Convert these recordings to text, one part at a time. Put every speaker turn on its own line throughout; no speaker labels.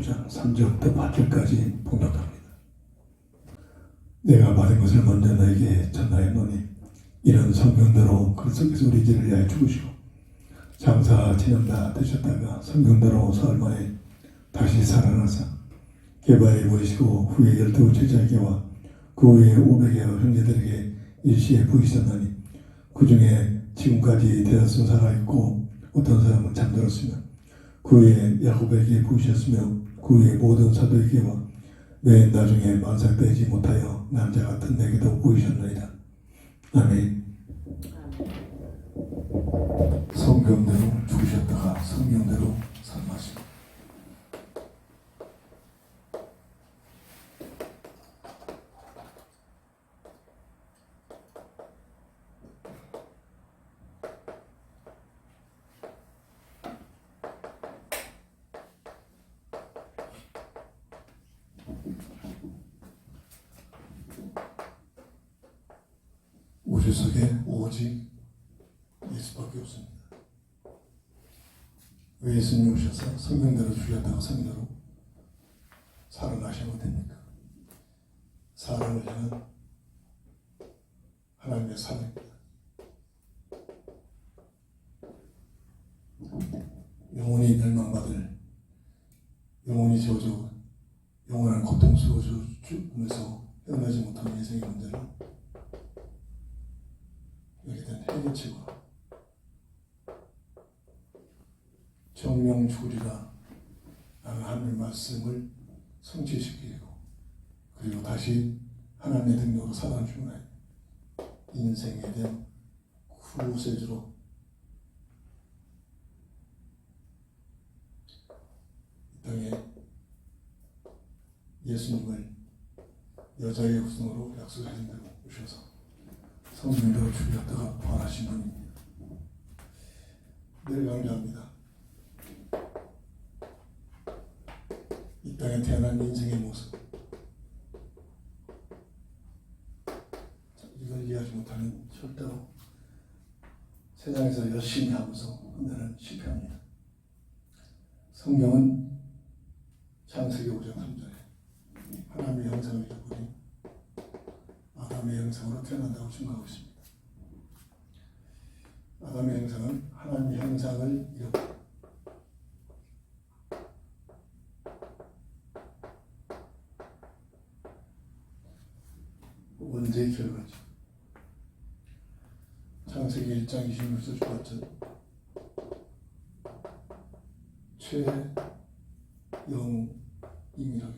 15장 3절부터 8절까지 봉독합니다. 내가 받은 것을 먼저 너에게 전하였노니 이런 성경대로 그리스도께서 우리 죄를 위하여 죽으시고 장사 지낸다 되셨다가 성경대로 사흘 만에 다시 살아나사 개바에 보이시고 후에 열두 제자에게와 그 후에 오백여 형제들에게 일시에 보이셨나니 그 중에 지금까지 대다수 살아있고 어떤 사람은 잠들었으며 그 후에 야곱에게 보이셨으며 그 후에 모든 사도에게와 맨 나중에 만삭되지 못하여 남자 같은 내게도 보이셨나이다. 아멘. 성경대로 죽으셨다가 성경대로 살마시고 우주 속에 오직 예수밖에 없습니다. 왜 예수님 오셔서 성경대로 죽였다가 성경대로 살아나시면 됩니까? 사람을 향한 하나님의 사랑입니다. 영원히 멸망받을 영원히 저주 영원한 고통 속에서 죽으면서 헤어나지 못하는 인생의 문제를 된 해결책과 정령 죽으리라 라는 하나님의 말씀을 성취시키고 그리고 다시 하나님의 능력으로 중에 인생에 대한 구세주로 이 땅에 예수님을 여자의 후손으로 약속하신 대로 오셔서 성령대로 죽였다가 부활하신 분입니다. 늘 강조합니다. 이 땅에 태어난 인생의 모습 이걸 이해하지 못하는 절대로 세상에서 열심히 하면서 끝내는 실패합니다. 성경은 창세기 5장 3절에 하나님의 형상을 입으니 아담의 형상으로 태어난다고 생각하고 있습니다. 아담의 형상은 하나님의 형상을 이루고 원죄의 결과죠. 창세기 1장 26절 봤죠. 최영이라고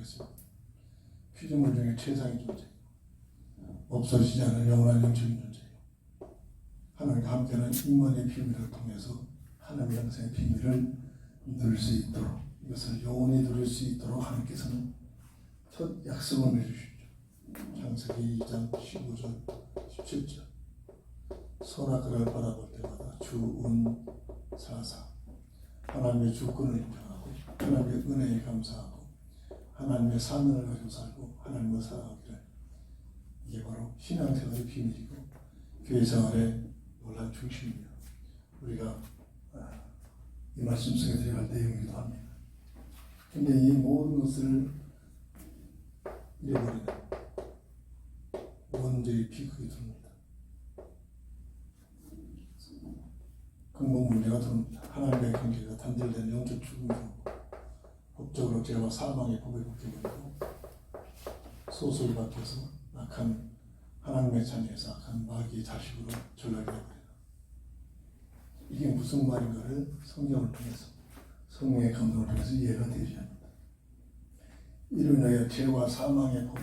했습니다. 피조물 중에 최상의 존재. 없어지지 않은 영원한 영적인 존재예요. 하나님과 함께하는 임원의 비밀을 통해서 하나님의 영생의 비밀을 누릴 수 있도록 이것을 영원히 누릴 수 있도록 하나님께서는 첫 약속을 해주십시오. 창세기 2장 15절 17절 선악을 바라볼 때마다 주운 사사 하나님의 주권을 인정하고 하나님의 은혜에 감사하고 하나님의 사명을 가지고 살고 하나님을 사랑하기를 이게 바로 신앙생활의 비밀이고 교회 생활의 놀란 중심입니다. 우리가 아, 이 말씀 속에 들어갈 내용이기도 합니다. 근데 이 모든 것을 잃어버리는 원죄의 비극이 들어옵니다. 근본 문제가 들어옵니다. 하나님의 관계가 단절된 영적 들어오고 법적으로 죄와 사망의 법에 묶여버리고 소속이 바뀌어서 악한 하나님의 자녀에서 악한 마귀의 자식으로 전락이 되어버린다. 이게 무슨 말인가를 성경을 통해서 성령의 감동을 통해서 이해가 되지 않는다. 이로 인하여 죄와 사망의 법에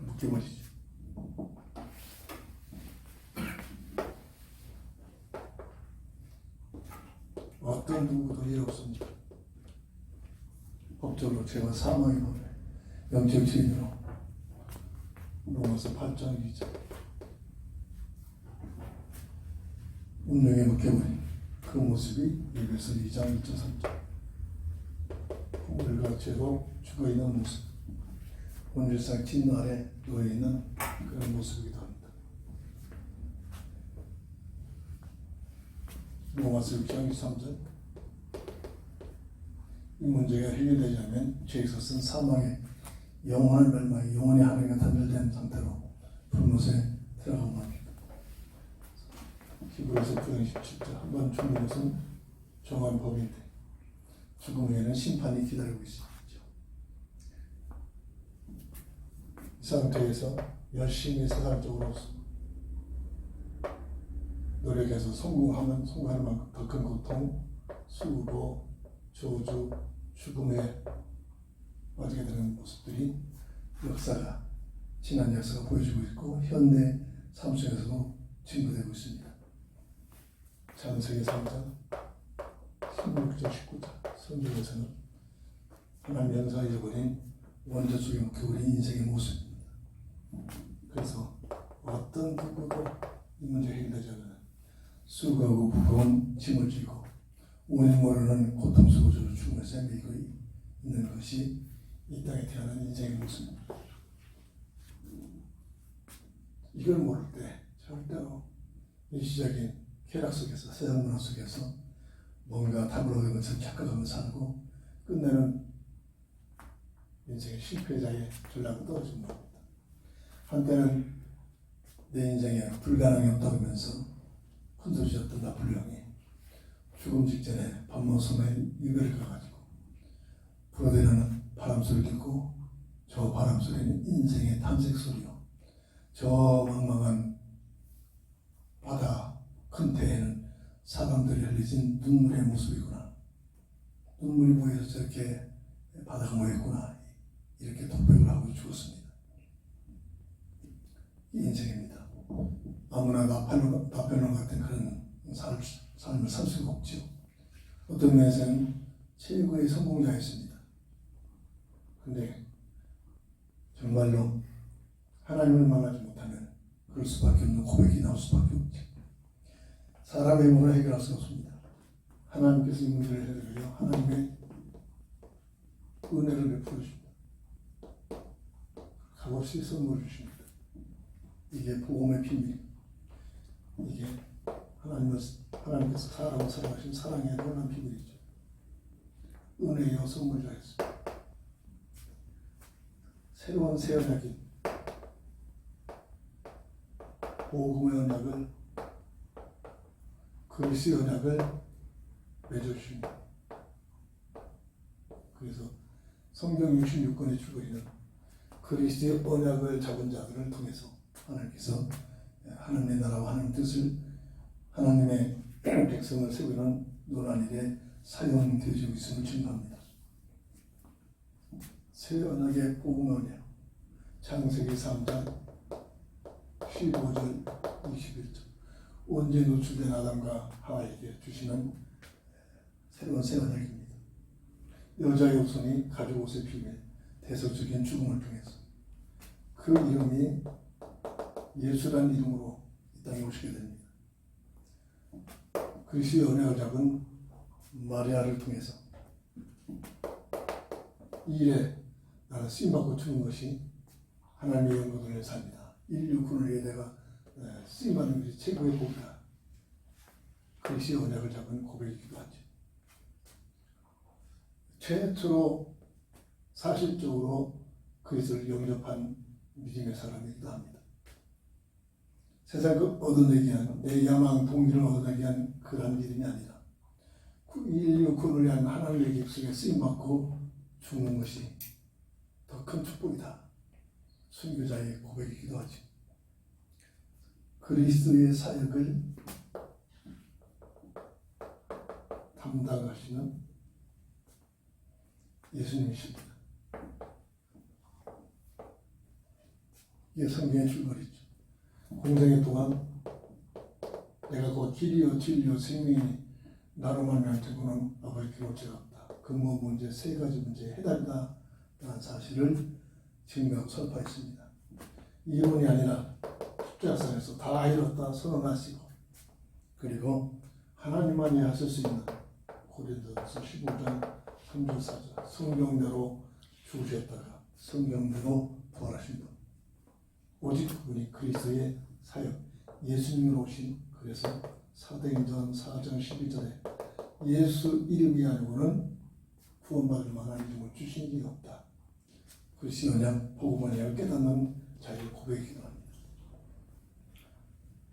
묶여버리죠. 어떤 누구도 일 없습니다. 법적으로 죄와 사망의 법에 영적 죄인으로 로마서 8장 2절 운명에 묶여버린 그 모습이 예배서 2장 2절 3절 우리가 죄로 죽어있는 모습 본질상 진노 아래 놓여있는 그런 모습이기도 합니다. 로마서 6장 23절 이 문제가 해결되지 않으면 죄에서 쓴 사망의 영원한 멸망이 영원히 하나님과 단절된 상태로 불못에 들어가고 합니다. 히브리서 9장 17절 한번 죽는 것은 정한 법인데 죽음 후에는 심판이 기다리고 있습니다. 이 상태에서 열심히 세상적으로 노력해서 성공하면 성공하는 만큼 더 큰 고통, 수고, 저주, 죽음에 빠지게 되는 모습들이 역사가 지난 역사가 보여주고 있고 현대 삶 속에서도 증거되고 있습니다. 창세기 3장 16절 19절 성경에서는 하나님 영상 잃어버린 원죄 속에 묶여버린 인생의 모습입니다. 그래서 어떤 누구도 이 문제 해결되지 않는 수고하고 무거운 짐을 지고 원인 모르는 고통 속으로 죽음에 샌미고 있는 것이 이 땅에 태어난 인생의 모습입니다. 이걸 모를 때 절대로 일시적인 쾌락 속에서 세상 문화 속에서 뭔가 답을 얻은 것을 착각하면서 살고 끝내는 인생의 실패자의 전략을 떨어진 겁니다. 한때는 내 인생에 불가능이 없다고 하면서 큰소리쳤던 나폴레옹이 죽음 직전에 밤모섬에 유배를 가가지고 불어대는 바람 소리를 듣고 저 바람 소리는 인생의 탐색 소리요. 저 망망한 바다 큰 태에는 사람들이 흘리진 눈물의 모습이구나. 눈물이 모여서 저렇게 바다가 모였구나. 이렇게 독백을 하고 죽었습니다. 이 인생입니다. 아무나 나팔론, 나팔론 같은 그런 삶, 삶을 살 수가 없죠. 어떤 면에서는 최고의 성공자였습니다. 근데 정말로 하나님을 만나지 못하면 그럴 수밖에 없는 고백이 나올 수밖에 없죠. 사람의 힘으로 해결할 수 없습니다. 하나님께서 이 문제를 해결하여 하나님의 은혜를 베풀어 주십니다. 값없이 선물 주십니다. 이게 복음의 비밀. 이게 하나님을 하나님께서 사람을 사랑하신 사랑의 놀란 비밀이죠. 은혜여 선물자였습니다. 새로운 새 언약인 복음의 언약을 그리스의 언약을 맺어주십니다. 그래서 성경 66권의 줄거리는 그리스도의 언약을 잡은 자들을 통해서 하나님께서 하나님의 나라와 하나님 뜻을 하나님의 백성을 세우는 노란 일에 사용되어지고 있음을 증거합니다. 새 언약의 복음은요. 창세기 3장 15절 21절 온전히 노출된 아담과 하와에게 주시는 새로운 새 언약입니다. 여자의 후손이 가죽 옷에 피해 대속적인 죽음을 통해서 그 이름이 예수란 이름으로 이 땅에 오시게 됩니다. 그리스의 언약을 잡은 마리아를 통해서 이 일에 나는 쓰임받고 죽은 것이 하나님의 영광을 삽니다. 인류 군을 위해 내가 에, 쓰임받는 것이 최고의 복이다. 그리스의 언약을 잡은 고백이기도 하죠. 최초로 사실적으로 그리스도를 영접한 믿음의 사람이기도 합니다. 세상 그 얻어내기 위한 내 야망 동기를 얻어내기 위한 그러한 믿음이 아니라 그 인류 구원을 위한 하나님의 깁속에 쓰임받고 죽는 것이 더 큰 축복이다. 순교자의 고백이기도 하지. 그리스도의 사역을 담당하시는 예수님이십니다. 이게 성경의 줄거리죠. 공생의 동안 내가 곧 길이요 진리요 생명이니 나로 말미암아 되고는 아버지께 올지가 없다. 근본 문제 세 가지 문제에 해답이다. 라는 사실을 증명하고 선포했습니다. 이론이 아니라 십자가상에서 다 이뤘다 선언하시고 그리고 하나님만이 하실 수 있는 고린도서 15장 3절 4절 성경대로 죽으셨다가 성경대로 부활하신 분 오직 그분이 그리스도의 사역 예수님으로 오신 그래서 사도행전 4장 12절에 예수 이름이 아니고는 구원받을 만한 이름을 주신 게 없다. 그리스도 언약 복음 언약을 깨닫는 자의 고백이기도 합니다.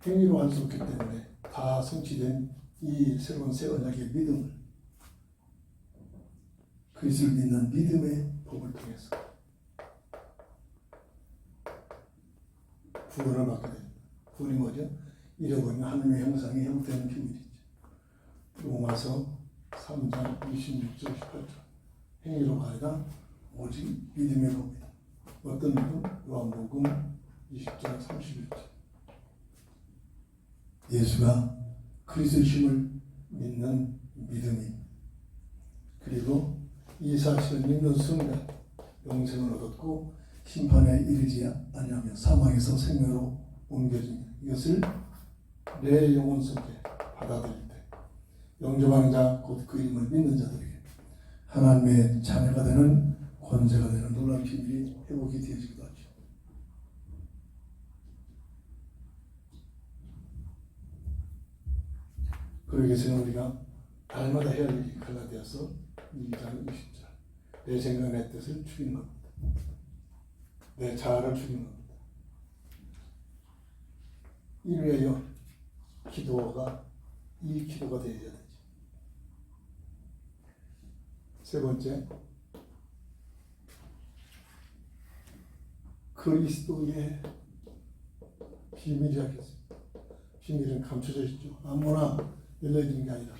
행위로 할 수 없기 때문에 다 성취된 이 새로운 새 언약의 믿음을 그리스도를 믿는 믿음의 복을 통해서 구원을 받게 됩니다. 구원이 뭐죠? 잃어버린 하나님의 형상이 회복되는 비밀이죠. 로마서 3장 26절 18절 행위로가 아니라 오직 믿음의 법이다. 어떤 믿음? 요한복음 20장 31절 예수가 그리스도심을 믿는 믿음이 그리고 이 사실을 믿는 순간 영생을 얻었고 심판에 이르지 아니하며 사망에서 생명으로 옮겨집니다. 이것을 내 영혼 속에 받아들일 때 영접하는 자 곧 그 이름을 믿는 자들에게 하나님의 자녀가 되는 권세가 되는 놀라운 비밀이 회복이 되어지기도 하죠. 그러기 위해서는 우리가 날마다 해야 할 일이 갈라디아서 2장 20절 내 생각 내 뜻을 죽이는 겁니다. 내 자아를 죽이는 겁니다. 위하여 기도가 이 기도가 되어야 되지. 세 번째 그리스도의 비밀이 하겠습니다. 비밀은 감춰져 있죠. 아무나 열려지는 게 아니라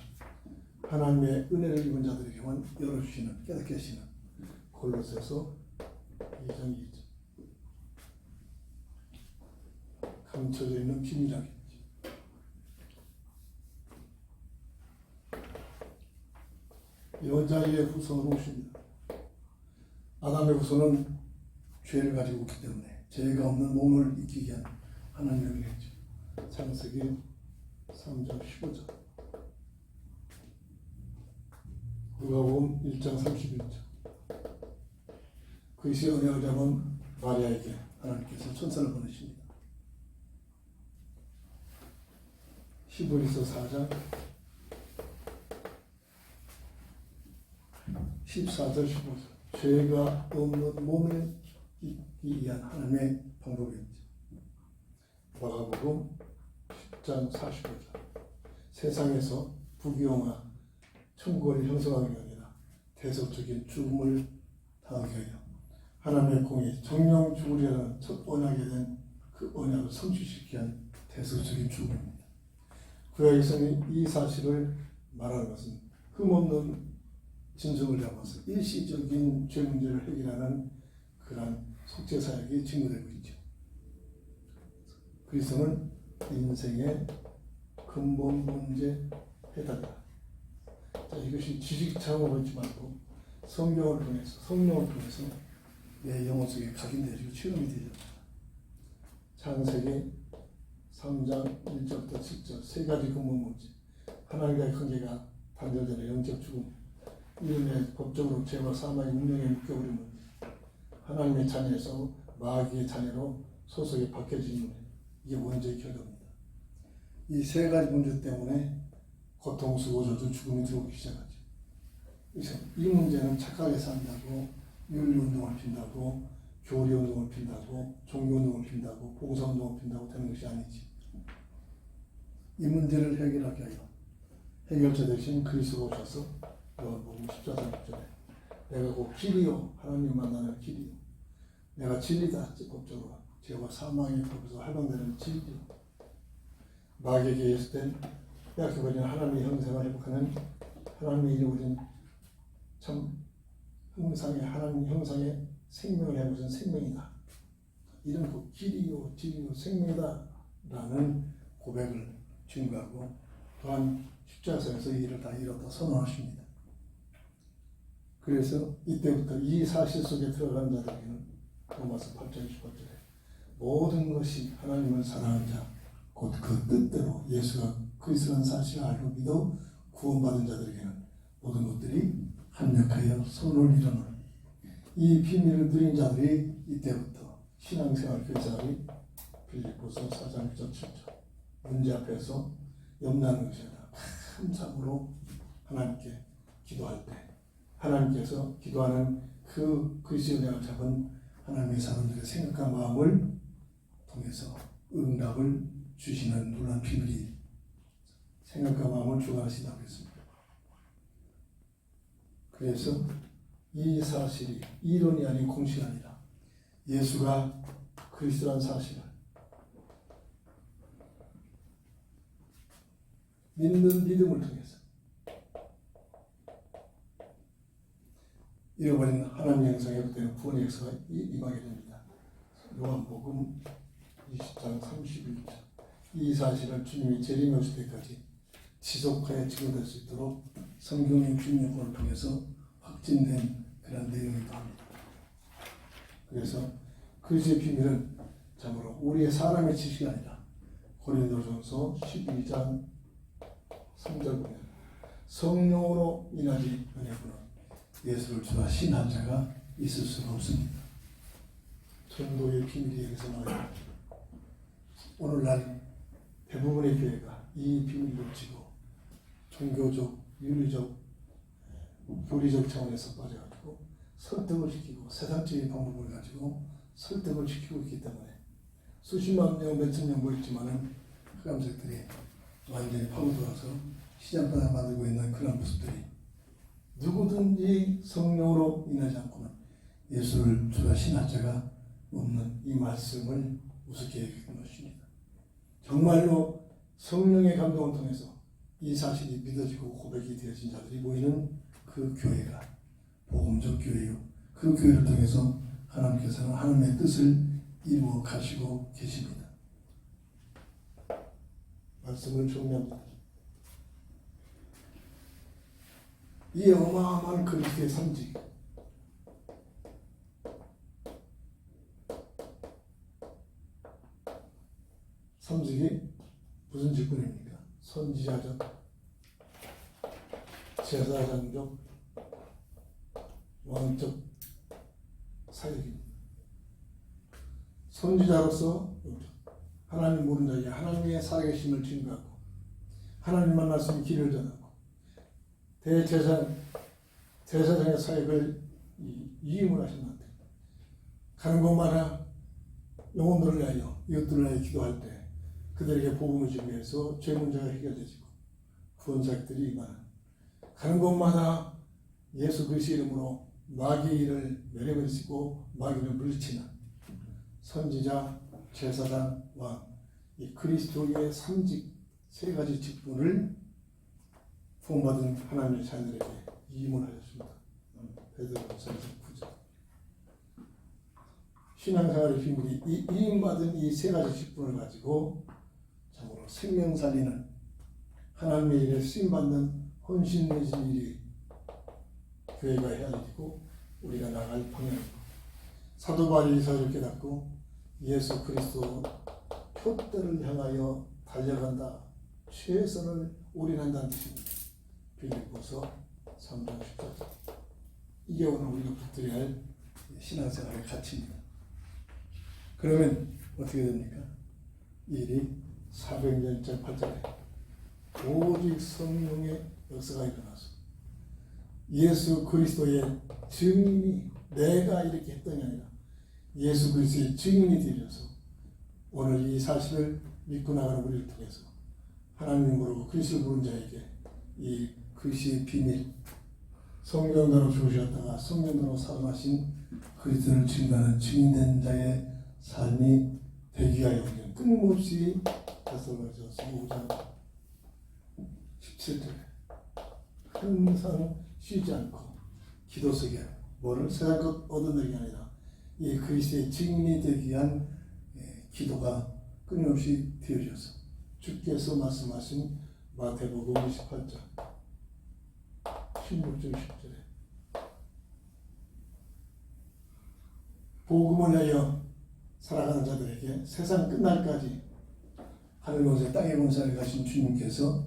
하나님의 은혜를 입은 자들에게만 열어주시는 깨닫게 하시는 골로새서 2장 2절 감춰져 있는 비밀하겠지. 여자의 후손으로 오십니다. 아담의 후손은 죄를 가지고 있기 때문에 죄가 없는 몸을 위한 하나님의 은혜죠. 창세기 3장 15절 누가복음 1장 31절 그리스의 언약을 잡은 마리아에게 하나님께서 천사를 보내십니다. 히브리서 4장 14절 15절 죄가 없는 몸에 있기 위한 하나님의 방법이었죠. 마가복음 10장 45절 세상에서 부귀영화 천국을 형성하는 게 아니라 대속적인 죽음을 당하게 하여 하나님의 공의 정령 죽으리라는 첫 언약에 대한 그 언약을 성취시키기 위한 대속적인 죽음입니다. 구약에서는 이 사실을 말하는 것은 흠없는 진정을 담아서 일시적인 죄 문제를 해결하는 그러한 속죄 사역이 증거되고 있죠. 그리스도는 인생의 근본 문제 해답이다. 자, 이것이 지식창으로 있지 말고 성경을 통해서 성령을 통해서 내 영혼 속에 각인되고 체험이 되죠. 창세기 3장 1절부터 7절 세 가지 근본 문제 하나님과의 관계가 단절되는 영적 죽음 이름의 법적으로 죄와 사망의 운명에 묶여버린 문제 하나님의 자녀에서 마귀의 자녀로 소속이 바뀌어진 문제 이게 원죄의 결과입니다. 이 세 가지 문제 때문에 고통스러워져도 죽음이 들어오기 시작하죠. 그래서 이 문제는 착하게 산다고 윤리운동을 핀다고 교리운동을 핀다고 종교운동을 핀다고 봉사운동을 핀다고 되는 것이 아니지. 이 문제를 해결하게 하여 해결자 대신 그리스도가 오셔서 요한복음 14장 6절에 내가 곧 길이요 하나님 만나는 길이요 내가 진리다 법적으로 죄와 사망의 법에서 할방되는 진리요 마귀에게 예수된 약속하는 하나님의 형상을 회복하는 하나님의 이루어진 참 형상의 하나님 형상의 생명을 해보신 생명이다. 이런 그 길이요 진리요 생명이다 라는 고백을 증거하고 또한 십자가에서 이 일을 다 이뤘다 선언하십니다. 그래서 이때부터 이 사실 속에 들어간 자들에게는 로마서 8장 18절에 모든 것이 하나님을 사랑하는 자, 곧 그 뜻대로 예수가 그리스도라는 사실을 알고 믿어 구원받은 자들에게는 모든 것들이 합력하여 선을 이루는 이 비밀을 누린 자들이 이때부터 신앙생활 교사들이 빌립보서 4장 1절 7절 문제 앞에서 염려하는 것이 아니라 감사으로 하나님께 기도할 때 하나님께서 기도하는 그 그리스도의 은혜를 잡은 하나님의 사람들의 생각과 마음을 통해서 응답을 주시는 놀란 비밀이 생각과 마음을 주관하신다고 했습니다. 그래서 이 사실이 이론이 아닌 공식이 아니라 예수가 그리스도란 사실을 믿는 믿음을 통해서 잃어버린 하나님의 형상에 회복되는 구원의 역사가 이- 임하게 됩니다. 요한복음 20장 31절 이 사실을 주님이 재림에 오실 때까지 지속하여 증거될 수 있도록 성경의 주님을 통해서 확진된 그런 내용이기도 합니다. 그래서 그리스의 비밀은 참으로 우리의 사람의 지식이 아니라 고린도전서 12장 3절 보면 성령으로 인하지 은혜구는 예수를 주와 신한 자가 있을 수가 없습니다. 전도의 비밀이 여기서 나와요. 오늘날 대부분의 교회가 이 비밀을 놓치고 종교적, 윤리적, 교리적 차원에서 빠져가지고 설득을 시키고 세상적인 방법을 가지고 설득을 시키고 있기 때문에 수십만 명, 몇천 명 모였지만은 흑암색들이 완전히 파고들어서 시장바닥 만들고 있는 그런 모습들이 누구든지 성령으로 인하지 않고는 예수를 주라 신한 자가 없는 이 말씀을 우습게 여기는 것입니다. 정말로 성령의 감동을 통해서 이 사실이 믿어지고 고백이 되어진 자들이 모이는 그 교회가 복음적 교회요. 그 교회를 통해서 하나님께서는 하나님의 뜻을 이루어 가시고 계십니다. 말씀을 정리합니다. 이 어마어마한 그리스도의 상징 삼직이 무슨 직분입니까? 선지자적, 제사장적, 왕적 사역입니다. 선지자로서 하나님 모르는 자에게 하나님의 살아계심을 증거하고 하나님 있는 길을 전하고 대제사 제사장의 사역을 이- 이임을 하신다. 가는 곳마다 영혼들을 위하여 이것들을 위하여 기도할 때 그들에게 복음을 위해서 죄 문제가 해결되지고 구원자들이 임하는 가는 곳마다 예수 그리스도 이름으로 마귀를 내려버리시고 마귀를 물리치는 선지자, 제사장, 왕, 이 그리스도의 삼직 세 가지 직분을 부원받은 하나님의 자녀들에게 이문하였습니다. 베드로 전서 9장. 신앙생활의 비밀이 이 이 임받은 이 세 가지 직분을 가지고 참으로 생명 살리는 하나님의 일에 쓰임받는 헌신 내진 일이 교회가 해야 되고 우리가 나갈 방향이고 사도 바울이 이사를 깨닫고 예수 그리스도 표대를 향하여 달려간다 최선을 올인한다는 뜻입니다. 빌립보서 3장 14절 이게 오늘 우리가 붙들어야 할 신앙생활의 가치입니다. 그러면 어떻게 됩니까? 이 일이 400년째 8절에 오직 성령의 역사가 일어나서 예수 그리스도의 증인이 내가 이렇게 했더니 아니라 예수 그리스도의 증인이 되어서 오늘 이 사실을 믿고 나가는 우리를 통해서 하나님 모르고 그리스도 모르는 자에게 이 그리스도의 비밀 성령으로 주셨다가 성령으로 살아나신
그리스도를 증거하는 증인된 자의 삶이
되기 위하여 우리는 끊임없이 데살로니가서 5장 17절에 항상 쉬지 않고 기도 속에 뭐를 세상 것 얻어내기 아니라 이 그리스도의 증인이 되기 위한 예, 기도가 끊임없이 되어져서 주께서 말씀하신 마태복음 28장 16절 10절에 복음을 위하여 살아가는 자들에게 세상 끝날까지 하늘 곳에 땅의 공사를 가신 주님께서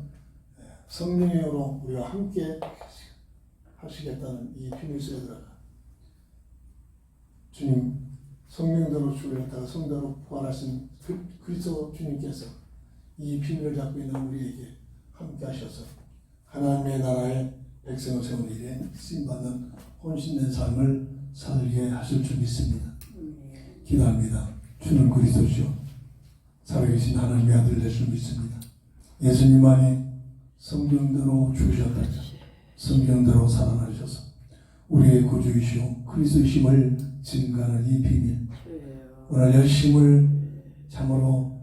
성령의 영으로 우리와 함께 하시겠다는 이 비밀 속에 들어가 주님 성령대로 주를 성대로 부활하신 그, 그리스도 주님께서 이 비밀을 잡고 있는 우리에게 함께 하셔서 하나님의 나라의 백성을 세우는 일에 쓰임받는 혼신된 삶을 살게 하실 줄 믿습니다.
기도합니다. 주는 그리스도시요 살아계신 하나님의 아들 되실 믿습니다. 예수님만이 성경대로 죽으셨다. 성경대로 살아나셔서 우리의 구주이시오 그리스도심을 증가하는 이 비밀 오늘 열심을 참으로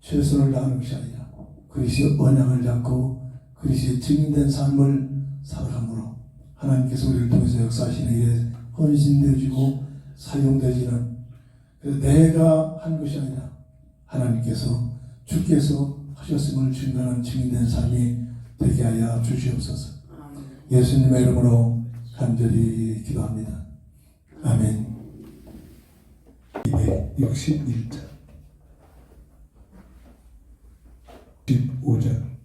최선을 다하는 것이 아니라 그리스도의 언약을 잡고 그리스도의 증인된 삶을 살아감으로 하나님께서 우리를 통해서 역사하시는 일에 헌신되어지고 사용되지는 그래서 내가 한 것이 아니라 하나님께서 주께서 하셨음을 증거하는 증인된 삶이 되게 하여 주시옵소서. 예수님의 이름으로 간절히 기도합니다. 아멘. 261장 15장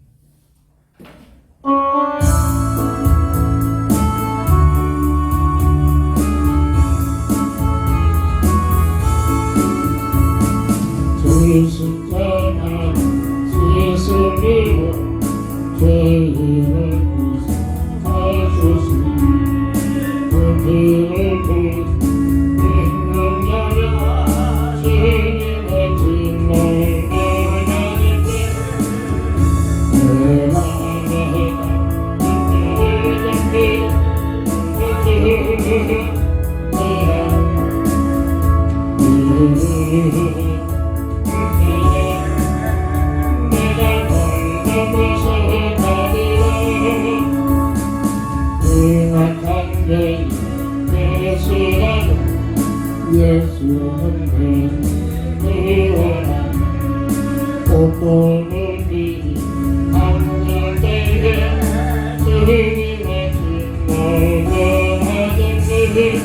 하겠